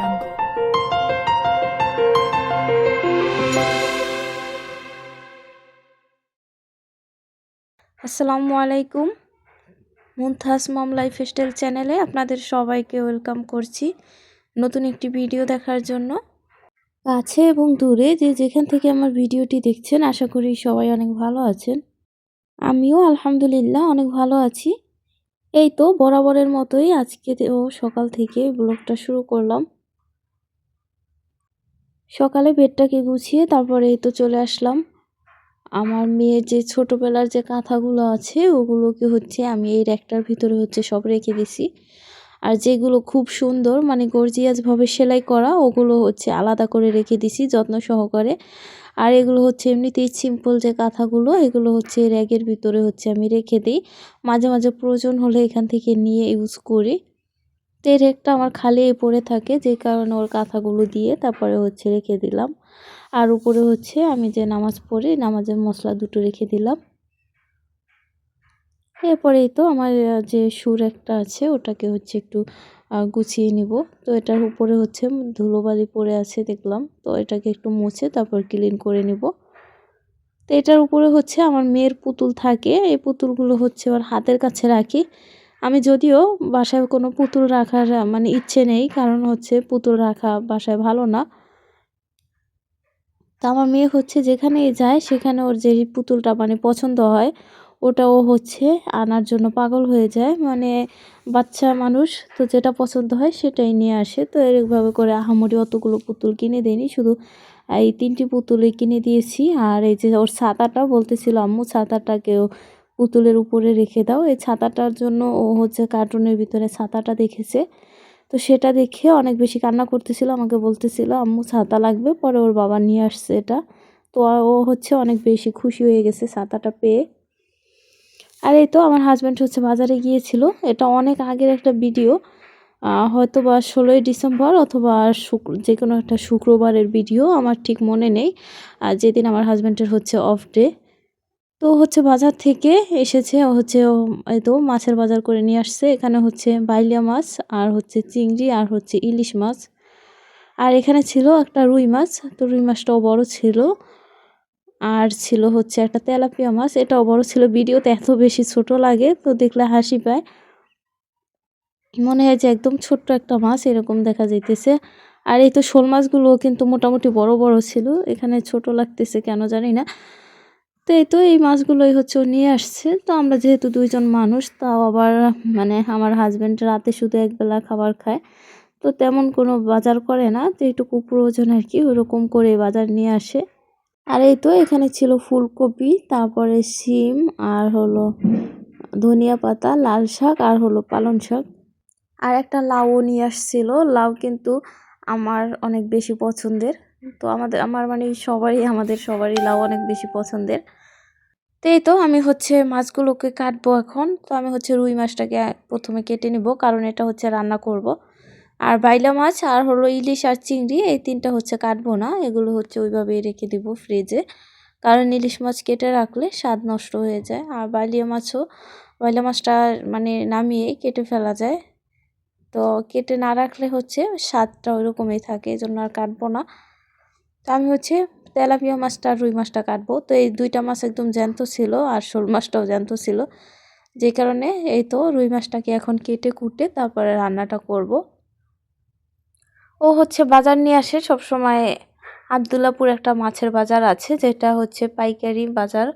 jungle. আসসালামু আলাইকুম। মুনথাস মম lifestyle চ্যানেলে আপনাদের সবাইকে ওয়েলকাম করছি নতুন একটি ভিডিও দেখার জন্য। কাছে এবং দূরে যে যেখান থেকে আমার ভিডিওটি দেখছেন, আশা করি সবাই অনেক ভালো আছেন। আমিও আলহামদুলিল্লাহ অনেক ভালো আছি। এই তো বরাবরের মতোই আজকে ও সকাল থেকে ব্লগটা শুরু করলাম। সকালে বেডটাকে গুছিয়ে তারপরে তো চলে আসলাম। আমার মেয়ের যে ছোটোবেলার যে কাঁথাগুলো আছে, ওগুলোকে হচ্ছে আমি এই র্যাকটার ভিতরে হচ্ছে সব রেখে দিছি। আর যেগুলো খুব সুন্দর মানে গর্জিয়াসভাবে সেলাই করা, ওগুলো হচ্ছে আলাদা করে রেখে দিছি যত্ন সহকারে। আর এগুলো হচ্ছে এমনিতেই সিম্পল যে কাঁথাগুলো, এগুলো হচ্ছে র্যাগের ভিতরে হচ্ছে আমি রেখে দিই। মাঝে মাঝে প্রয়োজন হলে এখান থেকে নিয়ে ইউজ করি। এই র্যাকটা আমার খালি পড়ে থাকে, যে কারণে ওর কাঁথাগুলো দিয়ে তারপরে হচ্ছে রেখে দিলাম। আর উপরে হচ্ছে আমি যে নামাজ পড়ি, নামাজের মশলা দুটো রেখে দিলাম। এরপরেই তো আমার যে সুর একটা আছে, ওটাকে হচ্ছে একটু গুছিয়ে নিব। তো এটার উপরে হচ্ছে ধুলোবালি পড়ে আছে দেখলাম। তো এটাকে একটু মুছে তারপর ক্লিন করে নিব। তো এটার উপরে হচ্ছে আমার মেয়ের পুতুল থাকে, এই পুতুলগুলো হচ্ছে ওর হাতের কাছে রাখি। আমি যদিও বাসায় কোনো পুতুল রাখার মানে ইচ্ছে নেই, কারণ হচ্ছে পুতুল রাখা বাসায় ভালো না। তা আমার মেয়ে হচ্ছে যেখানেই যায়, সেখানে ওর যে পুতুলটা মানে পছন্দ হয় ওটা ও হচ্ছে আনার জন্য পাগল হয়ে যায়। মানে বাচ্চা মানুষ, তো যেটা পছন্দ হয় সেটাই নিয়ে আসে। তো এরকমভাবে করে আহামরি অতগুলো পুতুল কিনে দেয়নি, শুধু এই তিনটি পুতুলই কিনে দিয়েছি। আর এই যে ওর ছাতাটা বলতেছিল, আম্মু, ছাতাটাকেও পুতুলের উপরে রেখে দাও। এই ছাতাটার জন্য ও হচ্ছে কার্টুনের ভিতরে ছাতাটা দেখেছে। তো সেটা দেখে অনেক বেশি কান্না করতেছিল, আমাকে বলতেছিল, আম্মু, ছাতা লাগবে, পরে ওর বাবা নিয়ে আসছে এটা। তো ও হচ্ছে অনেক বেশি খুশি হয়ে গেছে ছাতাটা পেয়ে। আর এই তো আমার হাজব্যান্ড হচ্ছে বাজারে গিয়েছিল। এটা অনেক আগের একটা ভিডিও হয়তো বা ষোলোই ডিসেম্বর অথবা শুক্র যে কোনো একটা শুক্রবারের ভিডিও আমার ঠিক মনে নেই। আর যেদিন আমার হাজব্যান্ডের হচ্ছে অফ ডে তো হচ্ছে বাজার থেকে এসেছে হচ্ছে এই তো মাছের বাজার করে নিয়ে আসছে। এখানে হচ্ছে বাইলিয়া মাছ, আর হচ্ছে চিংড়ি, আর হচ্ছে ইলিশ মাছ। আর এখানে ছিল একটা রুই মাছ, তো রুই মাছটাও বড় ছিল। আর ছিল হচ্ছে একটা তেলাপিয়া মাছ, এটাও বড় ছিল। ভিডিওতে এত বেশি ছোট লাগে, তো দেখলে হাসি পায়। মনে হয় যে একদম ছোট্ট একটা মাছ, এরকম দেখা যাইতেছে। আর এই তো শোল মাছগুলো কিন্তু মোটামুটি বড় বড় ছিল। এখানে ছোট লাগতেছে কেন জানি না। তো এই তো এই মাছগুলোই হচ্ছে ও নিয়ে আসছে। তো আমরা যেহেতু দুইজন মানুষ, তাও আবার মানে আমার হাজব্যান্ড রাতে শুধু একবেলা খাবার খায়। তো তেমন কোনো বাজার করে না, তো এইটুকু প্রয়োজন আর কি ওরকম করে বাজার নিয়ে আসে। আর এই তো এখানে ছিল ফুলকপি, তারপরে সিম আর হলো ধনিয়া পাতা, লাল শাক, আর হলো পালং শাক। আর একটা লাউও নিয়ে আসছিল। লাউ কিন্তু আমার অনেক বেশি পছন্দের। তো আমাদের, আমার মানে সবারই, আমাদের সবারই লাউ অনেক বেশি পছন্দের। তো এই তো আমি হচ্ছে মাছগুলোকে কাটবো এখন। তো আমি হচ্ছে রুই মাছটাকে প্রথমে কেটে নিব, কারণ এটা হচ্ছে রান্না করব। আর বাইলা মাছ আর হলো ইলিশ আর চিংড়ি, এই তিনটা হচ্ছে কাটবো না। এগুলো হচ্ছে ওইভাবে রেখে দিব ফ্রিজে। কারণ ইলিশ মাছ কেটে রাখলে স্বাদ নষ্ট হয়ে যায়। আর বাইলিয়া মাছও, বাইলা মাছটা মানে নামিয়ে কেটে ফেলা যায়। তো কেটে না রাখলে হচ্ছে স্বাদটা ওইরকমই থাকে এই জন্য আর কাটবো না। তো আমি হচ্ছে তেলাপিয়া মাছটা আর রুই মাছটা কাটবো। তো এই দুইটা মাছ একদম জ্যান্ত ছিল আর শোল মাছটাও জ্যান্ত ছিল। যে কারণে এই তো রুই মাছটাকে এখন কেটে কুটে তারপরে রান্নাটা করব। ও হচ্ছে বাজার নিয়ে আসে সবসময় আবদুল্লাপুর একটা মাছের বাজার আছে, যেটা হচ্ছে পাইকারি বাজার।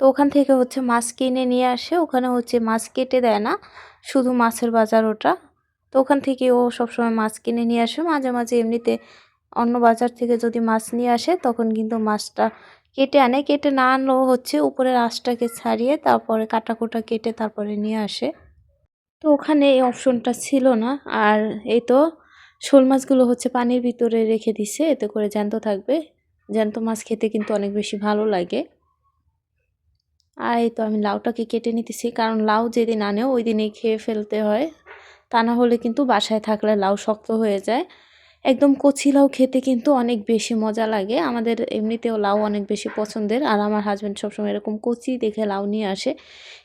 তো ওখান থেকে হচ্ছে মাছ কিনে নিয়ে আসে, ওখানে হচ্ছে মাছ কেটে দেয় না, শুধু মাছের বাজার ওটা। তো ওখান থেকে ও সবসময় মাছ কিনে নিয়ে আসে, মাঝে মাঝে এমনিতে অন্য বাজার থেকে যদি মাছ নিয়ে আসে, তখন কিন্তু মাছটা কেটে আনে। কেটে না আনলেও হচ্ছে উপরের আঁশটাকে ছাড়িয়ে তারপরে কাটা কোটা কেটে তারপরে নিয়ে আসে। তো ওখানে এই অপশনটা ছিল না। আর এই তো শোল মাছগুলো হচ্ছে পানির ভিতরে রেখে দিছে। এতে করে জ্যান্ত থাকবে। জ্যান্ত মাছ খেতে কিন্তু অনেক বেশি ভালো লাগে। আর এই তো আমি লাউটাকে কেটে নিতেছি। কারণ লাউ যেদিন আনে, ওই দিনেই খেয়ে ফেলতে হয়। তা না হলে কিন্তু বাসায় থাকলে লাউ শক্ত হয়ে যায়। একদম কচি লাউ খেতে কিন্তু অনেক বেশি মজা লাগে। আমাদের এমনিতেও লাউ অনেক বেশি পছন্দের। আর আমার হাজব্যান্ড সবসময় এরকম কচি দেখে লাউ নিয়ে আসে।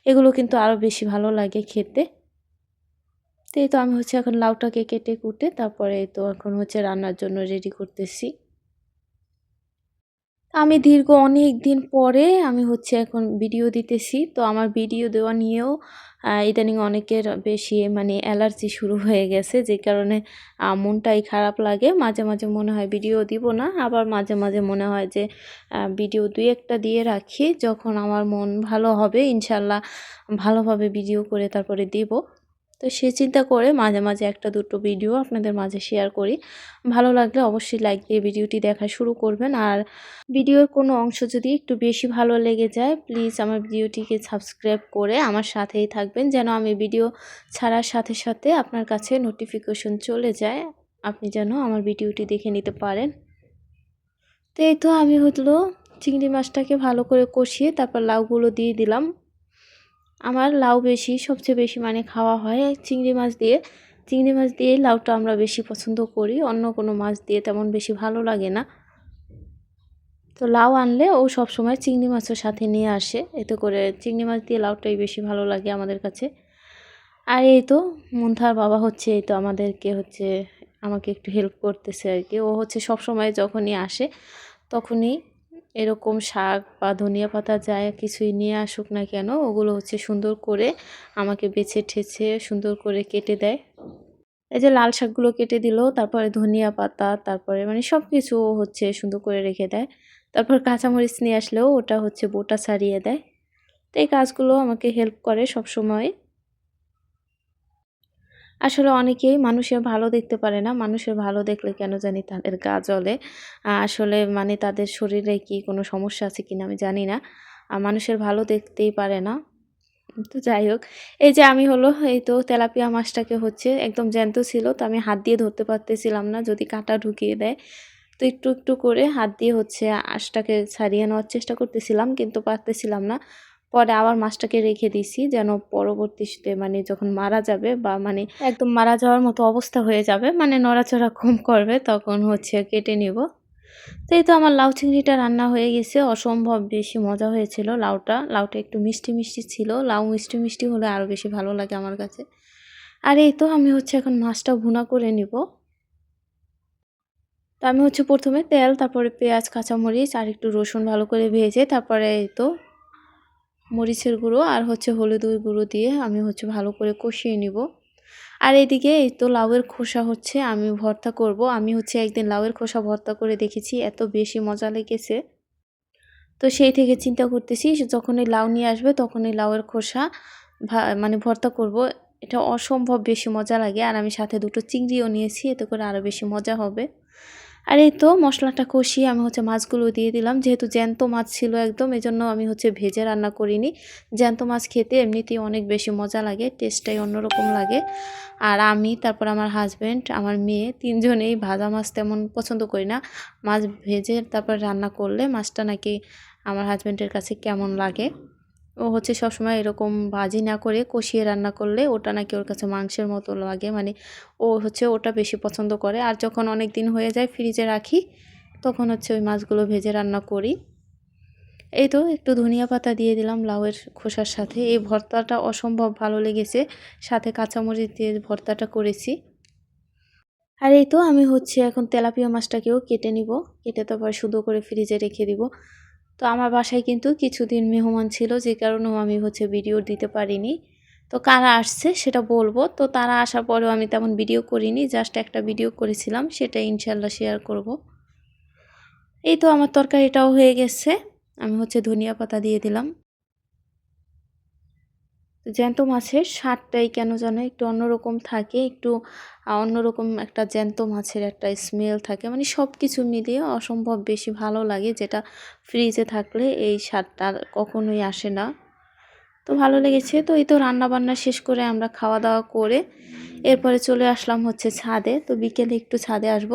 এগুলো কিন্তু আরও বেশি ভালো লাগে খেতে। তো এই তো আমি হচ্ছে এখন লাউটাকে কেটে কুটে তারপরে তো এখন হচ্ছে রান্নার জন্য রেডি করতেছি। আমি দীর্ঘ অনেক দিন পরে আমি হচ্ছে এখন ভিডিও দিতেছি। তো আমার ভিডিও দেওয়া নিয়েও ইদানিং অনেকের বেশি মানে অ্যালার্জি শুরু হয়ে গেছে। যে কারণে মনটাই খারাপ লাগে। মাঝে মাঝে মনে হয় ভিডিও দিব না। আবার মাঝে মাঝে মনে হয় যে ভিডিও দুই একটা দিয়ে রাখি। যখন আমার মন ভালো হবে ইনশাল্লাহ ভালোভাবে ভিডিও করে তারপরে দিব। তো সে চিন্তা করে মাঝে মাঝে একটা দুটো ভিডিও আপনাদের মাঝে শেয়ার করি। ভালো লাগলে অবশ্যই লাইক দিয়ে ভিডিওটি দেখা শুরু করবেন। আর ভিডিওর কোনো অংশ যদি একটু বেশি ভালো লেগে যায় প্লিজ আমার ভিডিওটিকে সাবস্ক্রাইব করে আমার সাথেই থাকবেন যেন আমি ভিডিও ছাড়ার সাথে সাথে আপনার কাছে নোটিফিকেশন চলে যায়। আপনি যেন আমার ভিডিওটি দেখে নিতে পারেন। তো এই তো আমি হলো চিংড়ি মাছটাকে ভালো করে কষিয়ে তারপর লাউগুলো দিয়ে দিলাম। আমার লাউ বেশি, সবচেয়ে বেশি মানে খাওয়া হয়। চিংড়ি মাছ দিয়ে, চিংড়ি মাছ দিয়ে লাউটা আমরা বেশি পছন্দ করি। অন্য কোনো মাছ দিয়ে তেমন বেশি ভালো লাগে না। তো লাউ আনলে ও সব সময় চিংড়ি মাছের সাথে নিয়ে আসে। এতে করে চিংড়ি মাছ দিয়ে লাউটাই বেশি ভালো লাগে আমাদের কাছে। আর এই তো মুন্থার বাবা হচ্ছে, এই তো আমাদেরকে হচ্ছে, আমাকে একটু হেল্প করতেছে আর কি। ও হচ্ছে সব সময় যখনই আসে, তখনই এরকম শাক বা ধনিয়া পাতা যায় কিছুই নিয়ে আসুক না কেন, ওগুলো হচ্ছে সুন্দর করে আমাকে বেছে ঠেছে, সুন্দর করে কেটে দেয়। এই যে লাল শাকগুলো কেটে দিল, তারপরে ধনিয়া পাতা, তারপরে মানে সব কিছু হচ্ছে সুন্দর করে রেখে দেয়। তারপর কাঁচামরিচ নিয়ে আসলেও ওটা হচ্ছে বোটা ছাড়িয়ে দেয়। তো এই কাজগুলো আমাকে হেল্প করে সব সময়। আসলে অনেকেই মানুষের ভালো দেখতে পারে না। মানুষের ভালো দেখলে কেন জানি তাদের গা জ্বলে। আসলে মানে তাদের শরীরে কি কোনো সমস্যা আছে কিনা আমি জানি না। মানুষের ভালো দেখতেই পারে না। তো যাই হোক, এই যে আমি হলো, এই তো তেলাপিয়া মাছটাকে হচ্ছে একদম জ্যান্ত ছিল, তো আমি হাত দিয়ে ধরতে পারতেছিলাম না। যদি কাঁটা ঢুকিয়ে দেয়, তো একটু একটু করে হাত দিয়ে হচ্ছে আঁশটাকে ছাড়িয়ে নেওয়ার চেষ্টা করতেছিলাম, কিন্তু পারতেছিলাম না। পরে আবার মাছটাকে রেখে দিছি যেন পরবর্তীতে মানে যখন মারা যাবে বা মানে একদম মারা যাওয়ার মতো অবস্থা হয়ে যাবে মানে নড়াচড়া কম করবে, তখন হচ্ছে কেটে নিব। তো এই তো আমার লাউ চিংড়িটা রান্না হয়ে গেছে, অসম্ভব বেশি মজা হয়েছিল লাউটা। লাউটা একটু মিষ্টি মিষ্টি ছিল, লাউ মিষ্টি মিষ্টি হলে আরও বেশি ভালো লাগে আমার কাছে। আর এই তো আমি হচ্ছে এখন মাছটা ভুনা করে নিব। তো আমি হচ্ছে প্রথমে তেল, তারপরে পেঁয়াজ, কাঁচামরিচ আর একটু রসুন ভালো করে ভেজে, তারপরে এই তো মরিচের গুঁড়ো আর হচ্ছে হলুদের গুঁড়ো দিয়ে আমি হচ্ছে ভালো করে কষিয়ে নিব। আর এদিকে এই তো লাউয়ের খোসা হচ্ছে, আমি ভর্তা করব। আমি হচ্ছে একদিন লাউয়ের খোসা ভর্তা করে দেখেছি, এত বেশি মজা লেগেছে। তো সেই থেকে চিন্তা করতেছি যখন যখনই লাউ নিয়ে আসবে তখন তখনই লাউয়ের খোসা মানে ভর্তা করব। এটা অসম্ভব বেশি মজা লাগে আর আমি সাথে দুটো চিংড়িও নিয়েছি, এতে করে আরও বেশি মজা হবে। আর এই তো মশলাটা কষিয়ে আমি হচ্ছে মাছগুলো দিয়ে দিলাম। যেহেতু জ্যান্ত মাছ ছিল একদম, এজন্য আমি হচ্ছে ভেজে রান্না করিনি। জ্যান্ত মাছ খেতে এমনিতেই অনেক বেশি মজা লাগে, টেস্টটাই অন্যরকম লাগে। আর আমি, তারপর আমার হাজব্যান্ড আমার মেয়ে তিনজনেই ভাজা মাছ তেমন পছন্দ করি না। মাছ ভেজে তারপর রান্না করলে মাছটা নাকি আমার হাজব্যান্ডের কাছে কেমন লাগে? ও হচ্ছে সবসময় এরকম ভাজি না করে কষিয়ে রান্না করলে ওটা নাকি ওর কাছে মাংসের মতো লাগে। মানে ও হচ্ছে ওটা বেশি পছন্দ করে। আর যখন অনেক দিন হয়ে যায় ফ্রিজে রাখি, তখন হচ্ছে ওই মাছগুলো ভেজে রান্না করি। এই তো একটু ধনিয়া পাতা দিয়ে দিলাম লাউয়ের খোসার সাথে। এই ভর্তাটা অসম্ভব ভালো লেগেছে। সাথে কাঁচামরিচ দিয়ে ভর্তাটা করেছি। আর এই তো আমি হচ্ছে এখন তেলাপিয়া মাছটাকেও কেটে নিব। কেটে তারপর শুধু করে ফ্রিজে রেখে দিব। তো আমার বাসায় কিন্তু কিছুদিন মেহমান ছিল, যে কারণেও আমি হচ্ছে ভিডিও দিতে পারিনি। তো কারা আসছে সেটা বলব। তো তারা আসার পরেও আমি তেমন ভিডিও করিনি জাস্ট একটা ভিডিও করেছিলাম, সেটা ইনশাল্লাহ শেয়ার করব। এই তো আমার তরকারিটাও হয়ে গেছে, আমি হচ্ছে ধনিয়া পাতা দিয়ে দিলাম। জ্যান্ত মাছের স্বাদটাই কেন যেন একটু অন্যরকম থাকে, একটু অন্যরকম একটা জ্যান্ত মাছের একটা স্মেল থাকে। মানে সব কিছু মিলিয়ে অসম্ভব বেশি ভালো লাগে যেটা ফ্রিজে থাকলে এই স্বাদটা কখনোই আসে না। তো ভালো লেগেছে। তো এই তো রান্না বান্না শেষ করে আমরা খাওয়া দাওয়া করে এরপরে চলে আসলাম হচ্ছে ছাদে। তো বিকেলে একটু ছাদে আসব।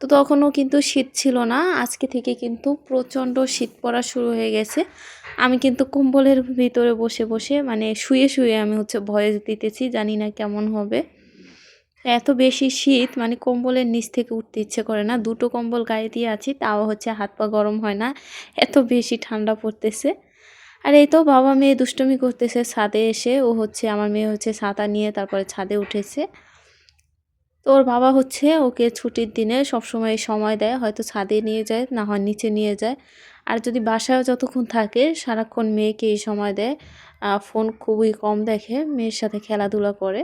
তো তখনও কিন্তু শীত ছিল না। আজকে থেকে কিন্তু প্রচণ্ড শীত পড়া শুরু হয়ে গেছে। আমি কিন্তু কম্বলের ভিতরে বসে বসে মানে শুয়ে শুয়ে আমি হচ্ছে ভয়েস দিতেছি, জানি না কেমন হবে। এত বেশি শীত মানে কম্বলের নিচ থেকে উঠতে ইচ্ছে করে না। দুটো কম্বল গায়ে দিয়ে আছি, তাও হচ্ছে হাত পা গরম হয় না। এত বেশি ঠান্ডা পড়তেছে। আর এই তো বাবা মেয়ে দুষ্টুমি করতেছে ছাদে এসে, ও হচ্ছে, আমার মেয়ে হচ্ছে ছাতা নিয়ে তারপরে ছাদে উঠেছে। তো ওর বাবা হচ্ছে ওকে ছুটির দিনে সবসময় সময় দেয়, হয়তো ছাদে নিয়ে যায়, না হয় নিচে নিয়ে যায়। আর যদি বাসায় যতক্ষণ থাকে, সারাক্ষণ মেয়েকে এই সময় দেয়। ফোন খুবই কম দেখে, মেয়ের সাথে খেলাধুলা করে।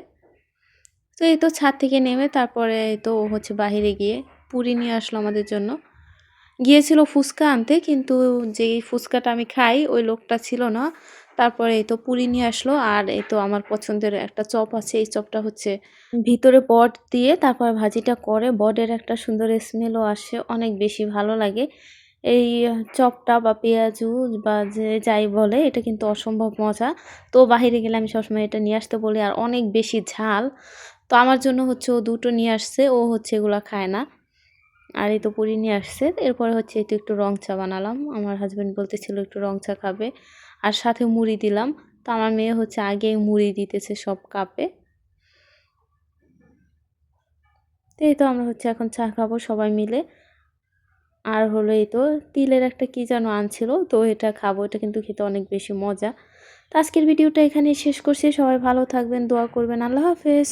তো এই তো ছাদ থেকে নেমে তারপরে তো ও হচ্ছে বাহিরে গিয়ে পুরি নিয়ে আসলো আমাদের জন্য। গিয়েছিল ফুচকা আনতে, কিন্তু যেই ফুচকাটা আমি খাই, ওই লোকটা ছিল না। তারপরে এই তো পুরি নিয়ে আসলো, আর এই তো আমার পছন্দের একটা চপ আছে, এই চপটা হচ্ছে ভিতরে বট দিয়ে তারপর ভাজিটা করে বডের একটা সুন্দর স্মেলও আসে, অনেক বেশি ভালো লাগে। এই চপটা বা পেঁয়াজু বা যে যাই বলে, এটা কিন্তু অসম্ভব মজা। তো বাহিরে গেলে আমি সবসময় এটা নিয়ে আসতে বলি, আর অনেক বেশি ঝাল। তো আমার জন্য হচ্ছে ও দুটো নিয়ে আসছে, ও হচ্ছে এগুলো খায় না। আর এই তো পুরি নিয়ে আসছে, এরপরে হচ্ছে এই তো একটু রং চা বানালাম। আমার হাজব্যান্ড বলতেছিল একটু রং চা খাবে। আর সাথে মুড়ি দিলাম। তো আমার মেয়ে হচ্ছে আগেই মুড়ি দিতেছে সব কাপে। তো এই তো আমরা হচ্ছে এখন চা খাব সবাই মিলে। আর হলো এই তো তিলের একটা কী যেন আনছিল, তো এটা খাব। এটা কিন্তু খেতে অনেক বেশি মজা। তো আজকের ভিডিওটা এখানেই শেষ করছি। সবাই ভালো থাকবেন, দোয়া করবেন। আল্লাহ হাফেজ।